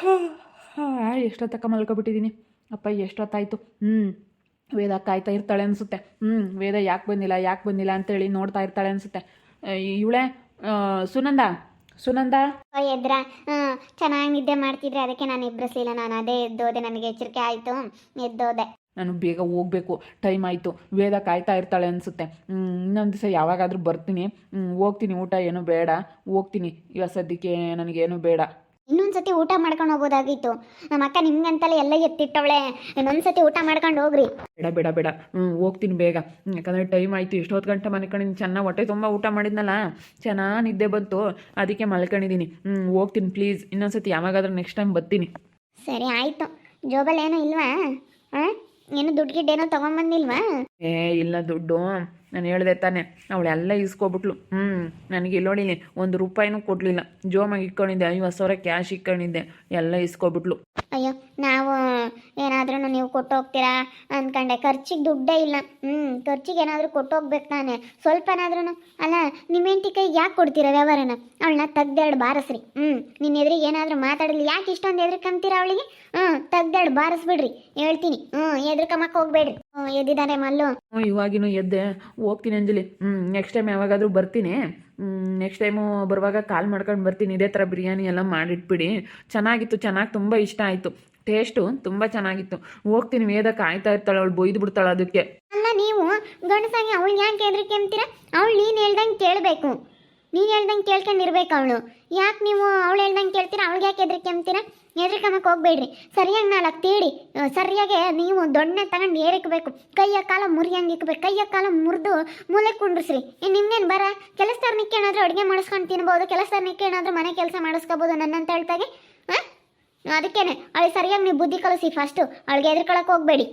ಎಷ್ಟೊತ್ತಕ್ಕ ಮಲ್ಕೊಬಿಟ್ಟಿದ್ದೀನಿ ಅಪ್ಪ ಎಷ್ಟೊತ್ತಾಯಿತು? ಹ್ಞೂ ವೇದ ಕಾಯ್ತಾ ಇರ್ತಾಳೆ ಅನಿಸುತ್ತೆ. ಹ್ಞೂ ವೇದ ಯಾಕೆ ಬಂದಿಲ್ಲ ಯಾಕೆ ಬಂದಿಲ್ಲ ಅಂತೇಳಿ ನೋಡ್ತಾ ಇರ್ತಾಳೆ ಅನಿಸುತ್ತೆ. ಇವಳೆ ಸುನಂದ ಸುನಂದ? ಎದ್ರ? ಚೆನ್ನಾಗಿ ನಿದ್ದೆ ಮಾಡ್ತಿದ್ರೆ ಅದಕ್ಕೆ ನಾನು ಎಬ್ಬರಿಸಲಿಲ್ಲ ನಾನು ಅದೇ ಎದ್ದೋದೆ ನನಗೆ ಎಚ್ಚರಿಕೆ ಆಯಿತು. ಎದ್ದೋದೆ. ನಾನು ಬೇಗ ಹೋಗಬೇಕು. ಟೈಮ್ ಆಯಿತು. ವೇದ ಕಾಯ್ತಾ ಇರ್ತಾಳೆ ಅನಿಸುತ್ತೆ. ಇನ್ನೊಂದು ದಿವಸ ಯಾವಾಗಾದರೂ ಬರ್ತೀನಿ. ಹೋಗ್ತೀನಿ. ಊಟ ಏನು ಬೇಡ. ಹೋಗ್ತೀನಿ. ಇವಾಗ ಸದ್ಯಕ್ಕೆ ನನಗೇನು ಬೇಡ. ಇನ್ನೊಂದ್ಸತಿ ಊಟ ಮಾಡ್ಕೊಂಡು ಹೋಗೋದಾಗಿತ್ತು ನಮ್ಮ ಅಕ್ಕ ನಿಮ್ಗಂತಲೇ ಎಲ್ಲ ಎತ್ತಿಟ್ಟವಳೆ. ಇನ್ನೊಂದ್ಸತಿ ಊಟ ಮಾಡ್ಕೊಂಡು ಹೋಗ್ರಿ. ಬೇಡ ಬೇಡ ಬೇಡ. ಹ್ಞೂ ಹೋಗ್ತೀನಿ ಬೇಗ. ಯಾಕಂದ್ರೆ ಯಾಕಂದರೆ ಟೈಮ್ ಆಯಿತು. ಇಷ್ಟೊತ್ತು ಗಂಟೆ ಮಲ್ಕೊಂಡು ಚೆನ್ನಾಗಿ ಹೊಟ್ಟೆ ತುಂಬ ಊಟ ಮಾಡಿದ್ನಲ್ಲ? ಚೆನ್ನಾಗಿ ನಿದ್ದೆ ಬಂತು. ಅದಕ್ಕೆ ಮಲ್ಕೊಂಡಿದ್ದೀನಿ ಹ್ಞೂ ಹೋಗ್ತೀನಿ ಪ್ಲೀಸ್ ಇನ್ನೊಂದ್ಸತಿ ಯಾವಾಗಾದ್ರೂ ನೆಕ್ಸ್ಟ್ ಟೈಮ್ ಬರ್ತೀನಿ. ಸರಿ ಆಯಿತು. ಜೋಬಲ್ ಏನೂ ಇಲ್ವಾ? ಹಾಂ ಏನು ದುಡ್ಡು ಗಿಡ್ಡೇನೋ ಏನೋ ತೊಗೊಂಬಂದಿಲ್ವಾ? ಏ ಇಲ್ಲ ದುಡ್ಡು. ನಾನು ಹೇಳ್ದೆ ತಾನೆ, ಅವಳೆಲ್ಲ ಇಸ್ಕೊಬಿಟ್ಲು ಹ್ಞೂ ನನಗೆ ಇಲ್ಲೋಡಿಲಿ ಒಂದು ರೂಪಾಯಿನೂ ಕೊಡಲಿಲ್ಲ. ಜೋಮಾಗಿ ಇಟ್ಕೊಂಡಿದ್ದೆ, ಐವತ್ತು ಸಾವಿರ ಕ್ಯಾಶ್ ಇಟ್ಕೊಂಡಿದ್ದೆ, ಎಲ್ಲ ಇಸ್ಕೊಬಿಟ್ಲು ಅಯ್ಯೋ, ನಾವು ಏನಾದರೂ ನೀವು ಕೊಟ್ಟು ಹೋಗ್ತೀರಾ ಅಂದ್ಕೊಂಡೆ ಖರ್ಚಿಗೆ ದುಡ್ಡೇ ಇಲ್ಲ. ಹ್ಞೂ ಖರ್ಚಿಗೆ ಏನಾದರೂ ಕೊಟ್ಟು ಹೋಗ್ಬೇಕು ತಾನೆ. ಸ್ವಲ್ಪನಾದ್ರೂ ಅಲ್ಲ, ನಿಮ್ಮ ಕೈಗೆ ಯಾಕೆ ಕೊಡ್ತೀರಾ ವ್ಯವಹಾರನ? ಅವಳನ್ನ ತೆಗ್ದೆರಡು ಬಾರಸ್ರಿ. ಹ್ಞೂ ನಿನ್ನ ಎದುರಿಗೆ ಏನಾದರೂ ಮಾತಾಡಲಿ. ಯಾಕೆ ಇಷ್ಟೊಂದು ಎದ್ರಕಂತೀರ ಅವಳಿಗೆ? ಹ್ಞೂ ತೆಗ್ದೆರಡು ಬಾರಸ್ಬಿಡ್ರಿ. ಹೇಳ್ತೀನಿ. ಹ್ಞೂ ಎದ್ರಕಮ್ಮಕ್ಕೆ ಹೋಗ್ಬೇಡ್ರಿ. ಹ್ಞೂ ಎದ್ದಿದ್ದಾರೆ ಮಲ್ಲು. ಹ್ಞೂ ಇವಾಗಿನೂ ಎದ್ದೆ. ಹೋಗ್ತೀನಿ ಅಂಜಲಿ. ಹ್ಞೂ ನೆಕ್ಸ್ಟ್ ಟೈಮ್ ಯಾವಾಗಾದರೂ ಬರ್ತೀನಿ. ನೆಕ್ಸ್ಟ್ ಟೈಮು ಬರುವಾಗ ಕಾಲ್ ಮಾಡ್ಕೊಂಡು ಬರ್ತೀನಿ. ಇದೇ ಥರ ಬಿರಿಯಾನಿ ಎಲ್ಲ ಮಾಡಿಟ್ಬಿಡಿ. ಚೆನ್ನಾಗಿತ್ತು ಚೆನ್ನಾಗಿ ತುಂಬ ಇಷ್ಟ ಆಯಿತು. ಟೇಸ್ಟು ತುಂಬ ಚೆನ್ನಾಗಿತ್ತು. ಹೋಗ್ತೀನಿ ವೇದ ಕಾಯ್ತಾ ಇರ್ತಾಳೆ ಅವಳು ಬೊಯ್ದು ಬಿಡ್ತಾಳೆ ಅದಕ್ಕೆ. ಅಲ್ಲ ನೀವು ಗಂಡಸಾಗಿ ಅವಳು ಯಾಕೆ ಹೆದರಿಕೆ ಅಂತೀರ? ಅವಳು ನೀನು ಹೇಳ್ದಂಗೆ ಕೇಳಬೇಕು. ನೀನು ಹೇಳ್ದಂಗೆ ಕೇಳ್ಕೊಂಡಿರ್ಬೇಕು ಅವಳು. ಯಾಕೆ ನೀವು ಅವಳು ಹೇಳ್ದಂಗೆ ಕೇಳ್ತೀರಾ? ಅವಳಿಗೆ ಯಾಕೆ ಹೆದರಿಕೆ ಅಂತೀರಾ? ಹೆದ್ರಿಕಮ್ಮಕ್ಕೆ ಹೋಗ್ಬೇಡ್ರಿ. ಸರಿಯಾಗಿ ನಾಲ್ಕು ತೀಡಿ ಸರಿಯಾಗಿ ನೀವು ದೊಣ್ಣೆ ತಗೊಂಡು ಏರಿಕ್ಬೇಕು ಕೈಯ ಕಾಲ ಮುರಿಯಂಗೆ ಇಕ್ಬೇಕು. ಕೈಯ ಕಾಲ ಮುರಿದು ಮೂಲೆ ಕುಂಡ್ರಿಸ್ರಿ. ನಿಮ್ಗೇನು ಬರ? ಕೆಲಸದವ್ರು ಏನಾದರೂ ಅಡುಗೆ ಮಾಡಿಸ್ಕೊಂಡು ತಿನ್ಬೋದು. ಕೆಲಸದವ್ರು ಏನಾದರೂ ಮನೆ ಕೆಲಸ ಮಾಡಿಸ್ಕೋಬೋದು ನನ್ನಂತ ಹೇಳ್ತಾಗೆ. ಹಾಂ ಅದಕ್ಕೇನೆ. ಅವಳಿಗೆ ಸರಿಯಾಗಿ ನೀವು ಬುದ್ಧಿ ಕಲಿಸಿ ಫಸ್ಟು ಅವಳಿಗೆ ಎದ್ರಿಕೊಳಕ್ಕೆ ಹೋಗ್ಬೇಡಿ.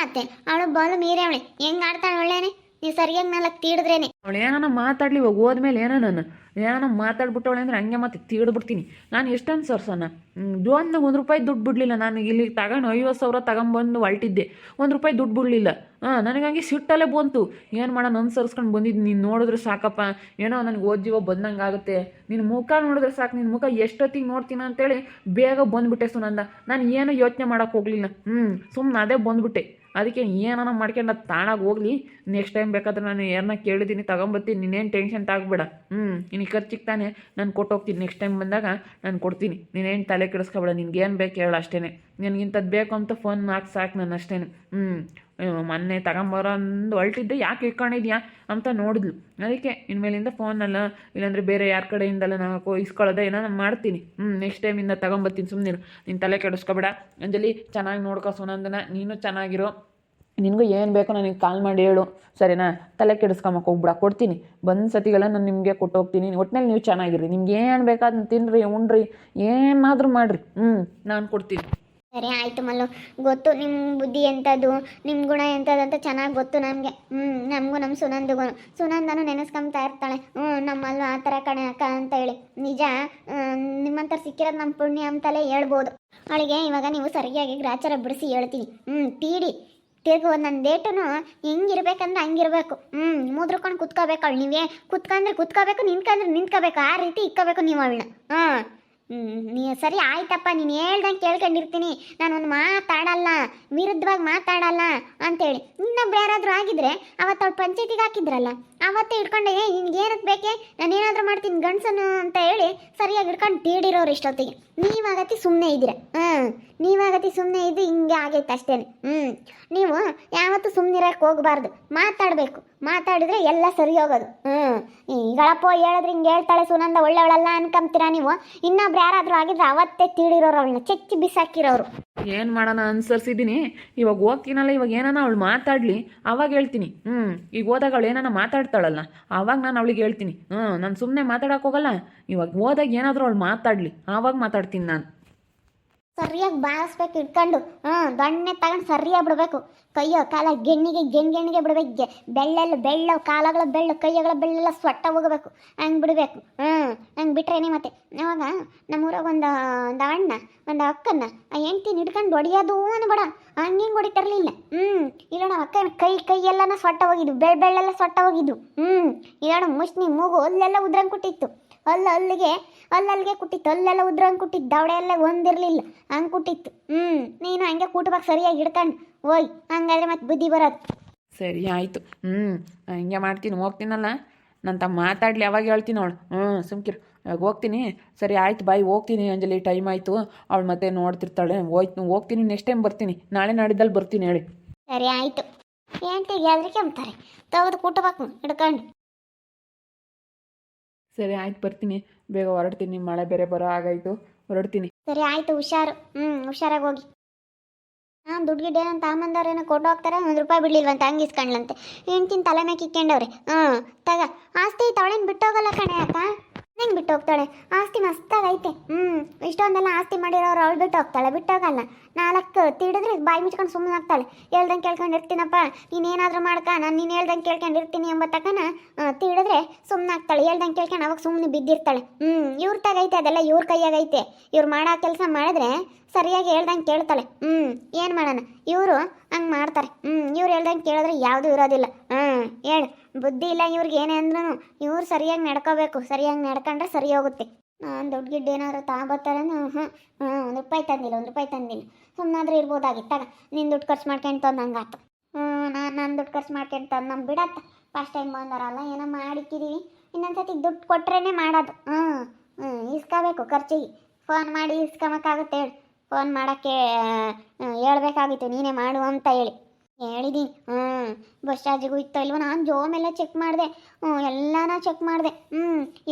ಮತ್ತೆ, ಅವಳು ಬಾಲು ಮೀರೆ ಅವಳೆ ಹೆಂಗ್ ಆಡ್ತಾಳೆ ಒಳ್ಳೇನೆ? ನೀವು ಸರಿಯಾಗಿ ನಾಲ್ಕು ತೀಡಿದ್ರೇನೆ. ಅವಳು ಏನಾನ ಮಾತಾಡ್ಲಿ, ಇವಾಗ ಹೋದ್ಮೇಲೆ ಏನೋ ನಾನು, ಏನಾನ ಮಾತಾಡ್ಬಿಟ್ಟವಳೆ ಅಂದ್ರೆ ಹಂಗೆ ಮತ್ತೆ ತೀಡ್ಬಿಡ್ತೀನಿ ನಾನು ಎಷ್ಟೊಂದು ಸರ್ಸನ ಜೋನ್ದಾಗ ಒಂದು ರೂಪಾಯಿ ದುಡ್ಡು ಬಿಡಲಿಲ್ಲ. ನಾನು ಇಲ್ಲಿ ತಗೊಂಡು ಐವತ್ತು ಸಾವಿರ ತಗೊಂಬಂದು ಹೊಲ್ಟಿದ್ದೆ. ಒಂದು ರೂಪಾಯಿ ದುಡ್ಡು ಬಿಡಲಿಲ್ಲ. ಹಾಂ, ನನಗಂಗೆ ಸಿಟ್ಟಲ್ಲೇ ಬಂತು. ಏನು ಮಾಡೋಣ ಸರ್ಸ್ಕೊಂಡು ಬಂದಿದ್ದು ನೀನು ನೋಡಿದ್ರೆ ಸಾಕಪ್ಪ. ಏನೋ ನನಗೆ ಓದ್ಜೀವ ಬಂದಂಗೆ ಆಗುತ್ತೆ. ನಿನ್ನ ಮುಖ ನೋಡಿದ್ರೆ ಸಾಕು ನಿನ್ನ ಮುಖ ಎಷ್ಟೊತ್ತಿಗೆ ನೋಡ್ತೀನಿ ಅಂತೇಳಿ ಬೇಗ ಬಂದ್ಬಿಟ್ಟೆ ಸುನಂದ. ನಾನು ಏನೂ ಯೋಚನೆ ಮಾಡೋಕೆ ಹೋಗಲಿಲ್ಲ. ಹ್ಞೂ ಸುಮ್ಮನೆ ಅದೇ ಬಂದ್ಬಿಟ್ಟೆ. ಅದಕ್ಕೆ ಏನಾನ ಮಾಡ್ಕೊಂಡು ತಾಣಾಗಿ ಹೋಗ್ಲಿ. ನೆಕ್ಸ್ಟ್ ಟೈಮ್ ಬೇಕಾದ್ರೆ ನಾನು ಯಾರನ್ನ ಕೇಳಿದ್ದೀನಿ, ತಗೊಂಬರ್ತೀನಿ. ನೀನೇನು ಟೆನ್ಷನ್ ತಾಗಬೇಡ. ಹ್ಞೂ ನಿನಗೆ ಖರ್ಚಿಗೆ ತಾನೆ ನಾನು ಕೊಟ್ಟು ಹೋಗ್ತೀನಿ ನೆಕ್ಸ್ಟ್ ಟೈಮ್ ಬಂದಾಗ ನಾನು ಕೊಡ್ತೀನಿ. ನೀನೇನು ತಲೆ ಕೆಡಿಸ್ಕೊಬೇಡ. ನಿನ್ಗೆ ಏನು ಬೇಕು ಹೇಳು ಅಷ್ಟೇ ನನಗಿಂಥದ್ದು ಬೇಕು ಅಂತ ಫೋನ್ ಮಾಡಿ ಸಾಕು ನಾನು ಅಷ್ಟೇ ಹ್ಞೂ ಮೊನ್ನೆ ತಗೊಂಬರೋ ಅಂದು ಹೊಲ್ಟಿದ್ದೆ ಯಾಕೆ ಇಟ್ಕೊಂಡಿದ್ಯಾ ಅಂತ ನೋಡಿದ್ಲು. ಅದಕ್ಕೆ ಇನ್ಮೇಲಿಂದ ಫೋನಲ್ಲ, ಇಲ್ಲಾಂದರೆ ಬೇರೆ ಯಾರ ಕಡೆಯಿಂದಲ್ಲ ನಾವು ಇಸ್ಕೊಳ್ಳೋದೇ ಏನೋ ನಾನು ಮಾಡ್ತೀನಿ. ಹ್ಞೂ ನೆಕ್ಸ್ಟ್ ಟೈಮಿಂದ ತಗೊಂಬರ್ತೀನಿ ಸುಮ್ಮನೆ ನೀನು ತಲೆ ಕೆಡಿಸ್ಕೊಬೇಡ. ಅಂಜಲಿ, ಚೆನ್ನಾಗಿ ನೋಡ್ಕೋ ಸುನಂದನ. ನೀನು ಚೆನ್ನಾಗಿರೋ. ನಿನಗೂ ಏನು ಬೇಕೋ ನನಗೆ ಕಾಲ್ ಮಾಡಿ ಹೇಳು. ಸರಿನಾ? ತಲೆ ಕೆಡಿಸ್ಕೊಂಬಕ್ಕೆ ಹೋಗ್ಬಿಡ, ಕೊಡ್ತೀನಿ. ಬಂದ ಸತಿಗೆಲ್ಲ ನಾನು ನಿಮಗೆ ಕೊಟ್ಟು ಹೋಗ್ತೀನಿ. ಒಟ್ಟಿನಲ್ಲಿ ನೀವು ಚೆನ್ನಾಗಿರಿ ನಿಮ್ಗೆ ಏನು ಬೇಕಾದ್ನ ತಿನ್ನಿರಿ ಉಣ್ರಿ, ಏನಾದರೂ ಮಾಡಿರಿ. ಹ್ಞೂ ನಾನು ಕೊಡ್ತೀನಿ. ಸರಿ, ಆಯಿತು ಮಲ್ಲು. ಗೊತ್ತು ನಿಮ್ಮ ಬುದ್ಧಿ ಎಂಥದ್ದು ನಿಮ್ಮ ಗುಣ ಎಂಥದ್ದು ಅಂತ ಚೆನ್ನಾಗಿ ಗೊತ್ತು ನಮಗೆ. ಹ್ಞೂ ನಮಗೂ ನಮ್ಮ ಸುನಂದಿಗೂ ಸುನಂದನು ನೆನೆಸ್ಕೊಂತಾ ಇರ್ತಾಳೆ. ಹ್ಞೂ ನಮ್ಮಲ್ಲೂ ಆ ಥರ ಕಣೆ ಅಕ್ಕ ಅಂತ ಹೇಳಿ. ನಿಜ ನಿಮ್ಮಂತರ ಸಿಕ್ಕಿರೋದು ನಮ್ಮ ಪುಣ್ಯ ಅಂತಲೇ ಹೇಳ್ಬೋದು. ಅವಳಿಗೆ ಇವಾಗ ನೀವು ಸರಿಯಾಗಿ ಗ್ರಾಚಾರ ಬಿಡಿಸಿ ಹೇಳ್ತೀನಿ. ಹ್ಞೂ ತೀಡಿ. ತಿರುಗು ನನ್ನ ಡೇಟನು ಹೆಂಗಿರ್ಬೇಕಂದ್ರೆ ಹಂಗಿರ್ಬೇಕು. ಹ್ಞೂ ಮುದ್ರಕೊಂಡು ಕುತ್ಕೋಬೇಕು ಅವಳು. ನೀವೇ ಕುತ್ಕೊಂಡ್ರೆ ಕುತ್ಕೋಬೇಕು ನಿಂತ್ಕೊಂಡ್ರೆ ನಿಂತ್ಕೋಬೇಕು. ಆ ರೀತಿ ಇಕ್ಕೋಬೇಕು ನೀವು ಅವಳನ್ನ. ಹಾಂ ನೀ ಸರಿ ಆಯ್ತಪ್ಪ, ನೀನು ಹೇಳ್ದಂಗೆ ಕೇಳ್ಕೊಂಡಿರ್ತೀನಿ. ನಾನು ಒಂದು ಮಾತಾಡಲ್ಲ, ವಿರುದ್ಧವಾಗಿ ಮಾತಾಡಲ್ಲ ಅಂತೇಳಿ. ಇನ್ನೊಬ್ರು ಯಾರಾದರೂ ಆಗಿದ್ರೆ ಅವತ್ತು ಅವ್ಳು ಪಂಚಾಯತಿಗೆ ಹಾಕಿದ್ರಲ್ಲ, ಅವತ್ತೇ ಇಟ್ಕೊಂಡೆ ನಿನ್ಗೆ ಏನಕ್ಕೆ ಬೇಕೆ? ನಾನು ಏನಾದರೂ ಮಾಡ್ತೀನಿ ಗಂಡಸನು ಅಂತ ಹೇಳಿ ಸರಿಯಾಗಿ ಇಟ್ಕೊಂಡು ತೀಡಿರೋರು ಇಷ್ಟೊತ್ತಿಗೆ. ನೀವಾಗತಿ ಸುಮ್ಮನೆ ಇದ್ದೀರ. ಹಾಂ ನೀವಾಗತಿ ಸುಮ್ಮನೆ ಇದ್ದು ಹಿಂಗೆ ಆಗೈತೆ ಅಷ್ಟೇ ಹ್ಞೂ ನೀವು ಯಾವತ್ತೂ ಸುಮ್ಮನಿರಕ್ಕೆ ಹೋಗಬಾರ್ದು. ಮಾತಾಡಬೇಕು. ಮಾತಾಡಿದ್ರೆ ಎಲ್ಲ ಸರಿ ಹೋಗೋದು. ಹ್ಞೂ ಈಗಳಪ್ಪ ಹೇಳಿದ್ರೆ ಹಿಂಗೆ ಹೇಳ್ತಾಳೆ ಸುನಂದ, ಒಳ್ಳೆಯವಳಲ್ಲ ಅನ್ಕೊಂತೀರಾ ನೀವು? ಇನ್ನೊಬ್ರು ಯಾರಾದರೂ ಆಗಿದ್ರೆ ಅವತ್ತೇ ತಿಳಿರೋರು ಅವಳನ್ನ, ಚೆಚ್ಚಿ ಬಿಸಾಕಿರೋರು. ಏನು ಮಾಡೋಣ ಅನ್ಸರ್ಸಿದ್ದೀನಿ. ಇವಾಗ ಹೋಗ್ತೀನಲ್ಲ ಇವಾಗ ಏನಾನ ಅವಳು ಮಾತಾಡಲಿ. ಅವಾಗ ಹೇಳ್ತೀನಿ. ಹ್ಞೂ ಈಗ ಹೋದಾಗ ಅವಳು ಏನಾನ ಮಾತಾಡ್ತಾಳಲ್ಲ ಆವಾಗ ನಾನು ಅವಳಿಗೆ ಹೇಳ್ತೀನಿ. ಹ್ಞೂ ನಾನು ಸುಮ್ಮನೆ ಮಾತಾಡೋಕ್ಕೋಗಲ್ಲ ಇವಾಗ ಹೋದಾಗ ಏನಾದರೂ ಅವಳು ಮಾತಾಡಲಿ. ಆವಾಗ ಮಾತಾಡ್ತೀನಿ ನಾನು. ಸರಿಯಾಗಿ ಬಾರಿಸ್ಬೇಕು ಇಟ್ಕೊಂಡು, ಹ್ಞೂ, ದೊಣ್ಣೆ ತಗೊಂಡು ಸರಿಯಾಗಿ ಬಿಡಬೇಕು. ಕೈಯೋ, ಕಾಲ ಗೆಣ್ಣಿಗೆ ಗೆಣ್ ಗೆಣ್ಣಿಗೆ ಬಿಡಬೇಕು ಬೆಳ್ಳೆಲ್ಲ ಬೆಳ್ಳ, ಕಾಲಗಳ ಬೆಳ್ಳು, ಕೈಯಗಳ ಬೆಳ್ಳೆಲ್ಲ ಸೊಟ್ಟ ಹೋಗಬೇಕು. ಹಂಗೆ ಬಿಡಬೇಕು. ಹ್ಞೂ, ಹಂಗೆ ಬಿಟ್ರೇನೆ ಮತ್ತೆ? ಅವಾಗ ನಮ್ಮೂರಾಗ ಒಂದು ಒಂದು ಅಣ್ಣ, ಒಂದು ಅಕ್ಕನ್ನ, ಆ ಹೆಂಡ್ತಿನ ಹಿಡ್ಕೊಂಡು ಹೊಡಿಯೋದು ಅನ್ಬೇಡ ಹಂಗೆ ಹಿಂಗೆ ಹೊಡಿತಿರ್ಲಿಲ್ಲ. ಹ್ಞೂ ಇಲ್ಲ ನಮ್ಮ ಅಕ್ಕನ ಕೈ ಕೈ ಎಲ್ಲನ ಸೊಟ್ಟ ಹೋಗಿದ್ದು ಬೆಳ್, ಬೆಳ್ಳೆಲ್ಲ ಸೊಟ್ಟ ಹೋಗಿದ್ದು ಹ್ಞೂ ಇಲ್ಲ ಮುಷ್ಣಿ ಮೂಗು ಅಲ್ಲೆಲ್ಲ ಉದ್ರಂಗ್ ಕೊಟ್ಟಿತ್ತು. ಅಲ್ಲ ಅಲ್ಲಿಗೆ ಅಲ್ಲಲ್ಲಿಗೆ ಕುಟ್ಟಿತ್ತು. ಅಲ್ಲೆಲ್ಲ ಉದ್ರಂಗೆ ಕುಟ್ಟಿತ್ತು. ದವಡೆ ಎಲ್ಲ ಒಂದಿರಲಿಲ್ಲ. ಹಂಗೆ ಕುಟ್ಟಿತ್ತು. ಹ್ಞೂ ನೀನು ಹಂಗೆ ಕೂಟಬೇಕು ಸರಿಯಾಗಿ ಹಿಡ್ಕೊಂಡು. ಹೋಯ್ ಹಂಗಾದ್ರೆ ಮತ್ತೆ ಬುದ್ಧಿ ಬರೋದು. ಸರಿ ಆಯಿತು. ಹ್ಞೂ ಹಂಗೆ ಮಾಡ್ತೀನಿ. ಹೋಗ್ತೀನಲ್ಲ? ನನ್ನ ತಮ್ಮ ಮಾತಾಡಲಿ ಯಾವಾಗ ಹೇಳ್ತೀನಿ ಅವಳು. ಹ್ಞೂ ಸುಮ್ಕಿರು. ಇವಾಗ ಹೋಗ್ತೀನಿ. ಸರಿ ಆಯ್ತು ಬಾಯ್. ಹೋಗ್ತೀನಿ ಅಂಜಲಿ ಟೈಮ್ ಆಯಿತು. ಅವಳು ಮತ್ತೆ ನೋಡ್ತಿರ್ತಾಳೆ. ಹೋಯ್ತು ಹೋಗ್ತೀನಿ ನೆಕ್ಸ್ಟ್ ಟೈಮ್ ಬರ್ತೀನಿ. ನಾಳೆ ನಾಡಿದ್ದಲ್ಲಿ ಬರ್ತೀನಿ ಹೇಳಿ. ಸರಿ ಆಯಿತು. ಏಂಟಿಗೆ ಎಲ್ರಿಗೆ ಅಂತಾರೆ ತೆಗೆದು ಕುಟ್ಬೇಕು ಹಿಡ್ಕೊಂಡು. ಸರಿ, ಆಯ್ತು, ಬರ್ತೀನಿ. ಬೇಗ ಹೊರಡ್ತೀನಿ ಮಳೆ ಬೇರೆ ಬರೋ ಹಾಗಾಯಿತು. ಹೊರಡ್ತೀನಿ. ಸರಿ, ಆಯಿತು, ಹುಷಾರು. ಹ್ಞೂ ಹುಷಾರಾಗಿ ಹೋಗಿ. ಹಾಂ ದುಡ್ಡು ಅಂತ ಏನಂತ ತಾಮಂದವ್ರೇನೋ ಕೊಟ್ಟು ಹೋಗ್ತಾರೆ, ಒಂದು ರೂಪಾಯಿ ಬಿಡ್ಲಿಲ್ವಂತ ಹಂಗೆ ಇಸ್ಕೊಂಡ್ಲಂತೆ. ಹೆಂಡ್ತಿನ ತಲೆ ಮೇಲೆ ಕಿಕ್ಕೊಂಡವ್ರೆ ಹಾಂ ತಗ. ಆಸ್ತಿ ತವಳೇನು ಬಿಟ್ಟೋಗಲ್ಲ ಕಣೆ ಅಕ್ಕ ಹೆಂಗೆ ಬಿಟ್ಟು ಹೋಗ್ತಾಳೆ? ಆಸ್ತಿ ಮಸ್ತಾಗೈತೆ. ಹ್ಞೂ ಇಷ್ಟೊಂದೆಲ್ಲ ಆಸ್ತಿ ಮಾಡಿರೋರು ಅವಳು ಬಿಟ್ಟು ಹೋಗ್ತಾಳೆ, ಬಿಟ್ಟೋಗಲ್ಲ. ನಾಲ್ಕು ತಿಡಿದ್ರೆ ಬಾಯಿ ಮುಚ್ಕೊಂಡು ಸುಮ್ಮನೆ ಆಗ್ತಾಳೆ. ಹೇಳ್ದಂಗೆ ಕೇಳ್ಕೊಂಡು ಇರ್ತೀನಪ್ಪ, ನೀನೇನಾದರೂ ಮಾಡ್ಕ, ನಾನು ನೀನು ಹೇಳ್ದಂಗೆ ಕೇಳ್ಕೊಂಡು ಇರ್ತೀನಿ ಎಂಬ ತಕನ ತಿಡಿದ್ರೆ ಸುಮ್ಮನೆ ಆಗ್ತಾಳೆ. ಹೇಳ್ದಂಗೆ ಕೇಳ್ಕೊಂಡು ಅವಾಗ ಸುಮ್ಮನೆ ಬಿದ್ದಿರ್ತಾಳೆ. ಹ್ಞೂ ಇವ್ರ ತಾಗೈತೆ ಅದೆಲ್ಲ ಇವ್ರ ಕೈಯಾಗೈತೆ. ಇವ್ರು ಮಾಡೋ ಕೆಲಸ ಮಾಡಿದ್ರೆ ಸರಿಯಾಗಿ ಹೇಳ್ದಂಗೆ ಕೇಳ್ತಾಳೆ. ಹ್ಞೂ ಏನು ಮಾಡೋಣ? ಇವರು ಹಂಗೆ ಮಾಡ್ತಾರೆ. ಹ್ಞೂ ಇವ್ರು ಹೇಳ್ದಂಗೆ ಕೇಳಿದ್ರೆ ಯಾವುದೂ ಇರೋದಿಲ್ಲ. ಹ್ಞೂ ಹೇಳು. ಬುದ್ಧಿ ಇಲ್ಲ ಇವ್ರಿಗೆ ಏನೇ ಅಂದ್ರೂ ಇವ್ರು ಸರಿಯಾಗಿ ನಡ್ಕೋಬೇಕು. ಸರಿಯಾಗಿ ನಡ್ಕೊಂಡ್ರೆ ಸರಿ ಹೋಗುತ್ತೆ. ನಾನು ದುಡ್ಡು ಗಿಡ್ಡು ಏನಾದ್ರು ತಗೊಬರ್ತಾರೆ ಹ್ಞೂ ಹ್ಞೂ ಒಂದು ರೂಪಾಯಿ ತಂದಿಲ್ಲ, ಒಂದು ರೂಪಾಯಿ ತಂದಿಲ್ಲ. ಸುಮ್ಮನಾದ್ರೂ ಇರ್ಬೋದಾಗಿತ್ತಾಗ ನಿನ್ನ ದುಡ್ಡು ಖರ್ಚು ಮಾಡ್ಕೊಂಡು ತಂದಂಗಾತು ಹ್ಞೂ ನಾನು ನನ್ನ ದುಡ್ಡು ಖರ್ಚು ಮಾಡ್ಕೊಂಡು ತಂದು ನಮ್ಮ ಬಿಡತ್ತ. ಫಸ್ಟ್ ಟೈಮ್ ಬಂದಾರಲ್ಲ, ಏನೋ ಮಾಡಿಕ್ಕಿದ್ದೀವಿ ಇನ್ನೊಂದ್ಸತಿ ದುಡ್ಡು ಕೊಟ್ರೇ ಮಾಡೋದು. ಹ್ಞೂ ಹ್ಞೂ ಇಸ್ಕೋಬೇಕು ಖರ್ಚಿಗೆ. ಫೋನ್ ಮಾಡಿ ಇಸ್ಕೊಂಬಕ್ಕಾಗುತ್ತೆ ಹೇಳಿ. ಫೋನ್ ಮಾಡೋಕ್ಕೆ ಹೇಳ್ಬೇಕಾಗಿತ್ತು. ನೀನೇ ಮಾಡು ಅಂತ ಹೇಳಿ. ಹೇಳಿದ್ದೀನಿ ಹ್ಞೂ ಬಸ್ ಚಾರ್ಜಿಗೂ ಇತ್ತೋ ಇಲ್ವೋ ನಾನು ಜೋಮೆಲ್ಲ ಚೆಕ್ ಮಾಡಿದೆ. ಹ್ಞೂ ಎಲ್ಲಾನ ಚೆಕ್ ಮಾಡಿದೆ. ಹ್ಞೂ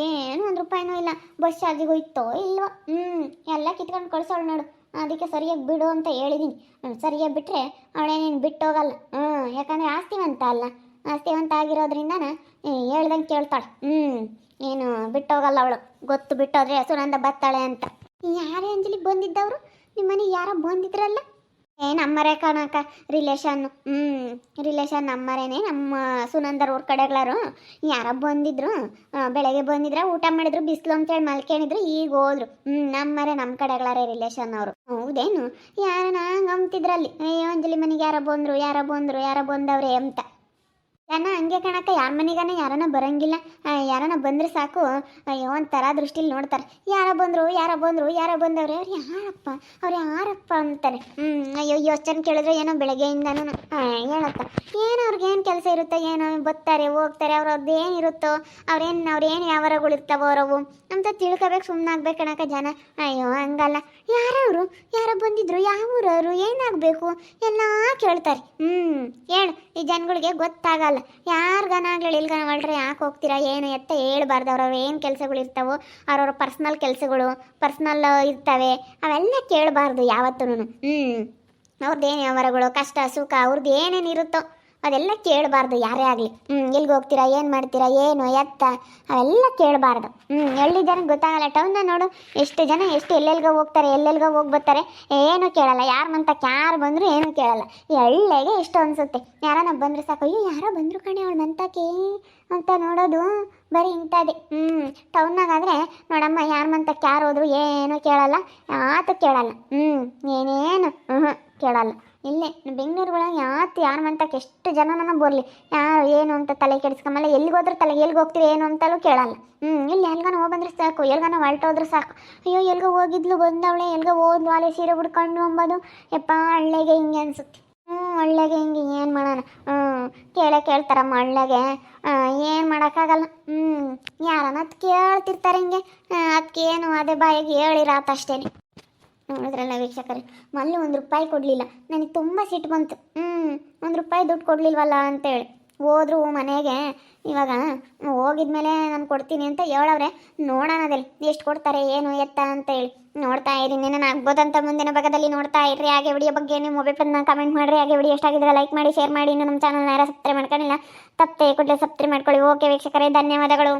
ಏನು ಒಂದು ರೂಪಾಯಿನೂ ಇಲ್ಲ. ಬಸ್ ಚಾರ್ಜಿಗೂ ಇತ್ತೋ ಇಲ್ವೋ? ಹ್ಞೂ ಎಲ್ಲ ಕಿತ್ಕೊಂಡು ಕಳ್ಸೋಳು ನೋಡು. ಅದಕ್ಕೆ ಸರಿಯಾಗಿ ಬಿಡು ಅಂತ ಹೇಳಿದ್ದೀನಿ ಸರಿಯಾಗಿ ಬಿಟ್ಟರೆ ಅವಳೇನೇನು ಬಿಟ್ಟು ಹೋಗಲ್ಲ. ಹ್ಞೂ ಯಾಕಂದರೆ ಆಸ್ತಿವಂತ ಅಲ್ಲ. ಆಸ್ತಿವಂತ ಆಗಿರೋದ್ರಿಂದ ಹೇಳ್ದಂಗೆ ಕೇಳ್ತಾಳೆ. ಹ್ಞೂ ಏನು ಬಿಟ್ಟೋಗಲ್ಲ ಅವಳು. ಗೊತ್ತು ಬಿಟ್ಟೋದ್ರೆ ಸುನಂದ ಬತ್ತಾಳೆ ಅಂತ. ಯಾರೇ ಅಂಜಲಿ ಬಂದಿದ್ದವರು? ನಿಮ್ಮ ಮನೆಗೆ ಯಾರೋ ಬಂದಿದ್ರಲ್ಲ? ಏ, ನಮ್ಮರೇ ಕಣಕ್ಕ ರಿಲೇಷನ್ ಹ್ಞೂ ರಿಲೇಷನ್ ನಮ್ಮರೇನೆ. ನಮ್ಮ ಸುನಂದರ್ ಊರ ಕಡೆಗಳಾರು. ಯಾರೋ ಬಂದಿದ್ರು. ಬೆಳಗ್ಗೆ ಬಂದಿದ್ರ, ಊಟ ಮಾಡಿದ್ರು, ಬಿಸಿಲು ಅಂತೇಳಿ ಮಲ್ಕೊಂಡಿದ್ರು ಈಗ ಹೋದ್ರು. ಹ್ಞೂ ನಮ್ಮರೇ ನಮ್ಮ ಕಡೆಗಳರೇ ರಿಲೇಷನ್ ಅವರು. ಹೌದೇನು? ಯಾರನ ಅಂತಿದ್ರಲ್ಲಿ ಅಯ್ಯೋ ಅಂಜಲಿ ಮನೆಗೆ ಯಾರೋ ಬಂದರು ಯಾರೋ ಬಂದರು, ಯಾರೋ ಬಂದವ್ರೆ ಅಂತ. ಜನ ಹಂಗೆ ಕಣಕ್ಕ, ಯಾರ ಮನೆಗಾನ ಯಾರನ ಬರಂಗಿಲ್ಲ. ಯಾರನ ಬಂದ್ರೆ ಸಾಕು. ಅಯ್ಯೋ, ಒಂಥರ ದೃಷ್ಟಿಲಿ ನೋಡ್ತಾರೆ. ಯಾರ ಬಂದ್ರು ಯಾರ ಬಂದ್ರು, ಯಾರ ಬಂದವ್ರೆ? ಅವ್ರು ಯಾರಪ್ಪ? ಅವ್ರು ಯಾರಪ್ಪ ಅಂತಾರೆ. ಹ್ಞೂ ಅಯ್ಯೋ, ಯೋಚನೆ ಕೇಳಿದ್ರೆ ಏನೋ ಬೆಳಗ್ಗೆಯಿಂದನೂ ಹೇಳತ್ತ. ಏನೋ ಅವ್ರಿಗೆ ಏನು ಕೆಲಸ ಇರುತ್ತೋ ಏನೋ ಬರ್ತಾರೆ ಹೋಗ್ತಾರೆ ಅವ್ರದ್ದು ಏನಿರುತ್ತೋ ಅವ್ರೇನು ಅವ್ರೇನು ವ್ಯವಹಾರಗಳು ಇರ್ತಾವೋ ಅವರವು ಅಂತ ತಿಳ್ಕೊಬೇಕು ಸುಮ್ಮನಾಗ್ಬೇಕು ಕಣಕ್ಕ ಜನ. ಅಯ್ಯೋ, ಹಂಗಲ್ಲ. ಯಾರವರು ಯಾರೋ ಬಂದಿದ್ರು? ಯಾವ ಊರವರು? ಏನಾಗಬೇಕು? ಎಲ್ಲ ಕೇಳ್ತಾರೆ. ಹ್ಮ್, ಹೇಳು. ಈ ಜನಗಳಿಗೆ ಗೊತ್ತಾಗಲ್ಲ. ಯಾರಿಗನಾಗ್ಲಿ ಇಲ್ಗನ ಮಾಡ್ರೆ, ಯಾಕೆ ಹೋಗ್ತೀರಾ, ಏನು ಎತ್ತ ಹೇಳ್ಬಾರ್ದು, ಅವ್ರವ್ರು ಏನು ಕೆಲಸಗಳು ಇರ್ತಾವೋ, ಅವ್ರವ್ರ ಪರ್ಸ್ನಲ್ ಕೆಲಸಗಳು ಪರ್ಸ್ನಲ್ ಇರ್ತವೆ, ಅವೆಲ್ಲ ಕೇಳಬಾರ್ದು ಯಾವತ್ತೂ ಹ್ಞೂ ಅವ್ರದ್ದೇನು ವ್ಯವಹಾರಗಳು, ಕಷ್ಟ, ಸುಖ ಅವ್ರದ್ದು ಏನೇನು ಇರುತ್ತೋ. ಅದೆಲ್ಲ ಕೇಳಬಾರ್ದು, ಯಾರೇ ಆಗಲಿ. ಹ್ಞೂ ಎಲ್ಲಿಗೆ ಹೋಗ್ತೀರಾ, ಏನು ಮಾಡ್ತೀರಾ, ಏನು, ಎತ್ತ, ಅವೆಲ್ಲ ಕೇಳಬಾರ್ದು. ಹ್ಞೂ ಹಳ್ಳಿ ಜನಕ್ಕೆ ಗೊತ್ತಾಗಲ್ಲ ಟೌನ್ನ ನೋಡು, ಎಷ್ಟು ಜನ ಎಷ್ಟು ಎಲ್ಲೆಲ್ಗೋ ಹೋಗ್ತಾರೆ, ಎಲ್ಲೆಲ್ಗೋ ಹೋಗಿ ಬರ್ತಾರೆ, ಏನು ಕೇಳಲ್ಲ. ಯಾರ ಮಂತಕ್ಕೆ ಯಾರು ಬಂದರೂ ಏನು ಕೇಳಲ್ಲ. ಈ ಹಳ್ಳಿಗೆ ಎಷ್ಟು ಅನಿಸುತ್ತೆ. ಯಾರನ್ನ ಬಂದರೆ ಸಾಕು, ಅಯ್ಯೋ, ಯಾರೋ ಬಂದರು ಕಣೆ ಅವಳು ಮಂತಕ್ಕೆ ಅಂತ ನೋಡೋದು ಬರೀ ಇಂಥದ್ದೇ. ಹ್ಞೂ ಟೌನ್ನಾಗಾದರೆ ನೋಡಮ್ಮ ಯಾರ ಮಂತಕ್ಕೆ ಯಾರು ಹೋದ್ರು ಏನು ಕೇಳಲ್ಲ. ಯಾತು ಕೇಳಲ್ಲ. ಹ್ಞೂ ಏನೇನು ಹ್ಞೂ ಕೇಳಲ್ಲ. ಇಲ್ಲೇ ಬೆಂಗಳೂರು ಒಳಗೆ ಯಾತು ಯಾರು ಮಂತಕ್ಕೆ ಎಷ್ಟು ಜನ ನನಗೆ ಬರಲಿ. ಯಾರು, ಏನು ಅಂತ ತಲೆ ಕೆಡಿಸ್ಕೊಂಬಲ್ಲ, ಎಲ್ಲಿಗೆ ಹೋದ್ರೆ ತಲೆ, ಎಲ್ಲಿಗೆ ಹೋಗ್ತೀವಿ ಏನು ಅಂತಲೂ ಕೇಳಲ್ಲ. ಹ್ಞೂ ಇಲ್ಲಿ ಎಲ್ಗಾನ ಹೋಗ್ಬಂದ್ರೆ ಸಾಕು, ಎಲ್ಗಾನ ಹೊರಟೋದ್ರೆ ಸಾಕು. ಅಯ್ಯೋ, ಎಲ್ಗೋ ಹೋಗಿದ್ಲು, ಬಂದವಳೆ, ಎಲ್ಗೋ ಹೋದ್ಲು ಅಲೆ ಸೀರೆ ಬಿಡ್ಕೊಂಡು ಅಂಬೋದು. ಯಪ್ಪ, ಹಳ್ಳಿಗೆ ಹಿಂಗೆ ಅನ್ಸುತ್ತೆ. ಹ್ಞೂ ಹಳ್ಳಿಗೆ ಹಿಂಗೆ ಏನು ಮಾಡೋಣ? ಹ್ಞೂ ಕೇಳೇ ಕೇಳ್ತಾರಮ್ಮ ಹಳ್ಳಿಗೆ. ಏನು ಮಾಡೋಕ್ಕಾಗಲ್ಲ. ಹ್ಞೂ ಯಾರನ್ನ ಅದು ಕೇಳ್ತಿರ್ತಾರೆ ಹಿಂಗೆ. ಅದಕ್ಕೆ ಏನು ಅದೇ ಬಾಯಿಗೆ ಹೇಳಿರಾತ ಅಷ್ಟೇ ನೋಡಿದ್ರಲ್ಲ ವೀಕ್ಷಕರೇ. ಮಲ್ಲಿ ಒಂದು ರೂಪಾಯಿ ಕೊಡಲಿಲ್ಲ. ನನಗೆ ತುಂಬ ಸಿಟ್ಟು ಬಂತು. ಹ್ಞೂ ಒಂದು ರೂಪಾಯಿ ದುಡ್ಡು ಕೊಡಲಿಲ್ವಲ್ಲ ಅಂತೇಳಿ. ಹೋದ್ರು ಮನೆಗೆ. ಇವಾಗ, ಹೋಗಿದ್ಮೇಲೆ ನಾನು ಕೊಡ್ತೀನಿ ಅಂತ ಹೇಳವ್ರೆ. ನೋಡೋಣ ಅದಲ್ಲಿ ಎಷ್ಟು ಕೊಡ್ತಾರೆ, ಏನು ಎತ್ತ ಅಂತ ಹೇಳಿ ನೋಡ್ತಾ ಇರಿ. ನಾನು ಆಗ್ಬೋದಂತ ಮುಂದಿನ ಭಾಗದಲ್ಲಿ ನೋಡ್ತಾ ಇರ್ರಿ. ಹಾಗೆ ವಿಡಿಯೋ ಬಗ್ಗೆ ನೀವು ಮೊಬೈಲ್ ಪನ್ನ ಕಮೆಂಟ್ ಮಾಡಿರಿ. ಹಾಗೆ ವಿಡಿಯೋ ಎಷ್ಟಾಗಿದ್ರೆ ಲೈಕ್ ಮಾಡಿ ಶೇರ್ ಮಾಡಿ. ಇನ್ನು ನಮ್ಮ ಚಾನಲ್ನ ಯಾರು ಸಬ್ಸ್ಕ್ರೈಬ್ ಮಾಡ್ಕೊಂಡಿಲ್ಲ ತಪ್ಪದೆ ಕೂಡಲೇ ಸಬ್ಸ್ಕ್ರೈಬ್ ಮಾಡ್ಕೊಳ್ಳಿ. ಓಕೆ ವೀಕ್ಷಕರೇ, ಧನ್ಯವಾದಗಳು.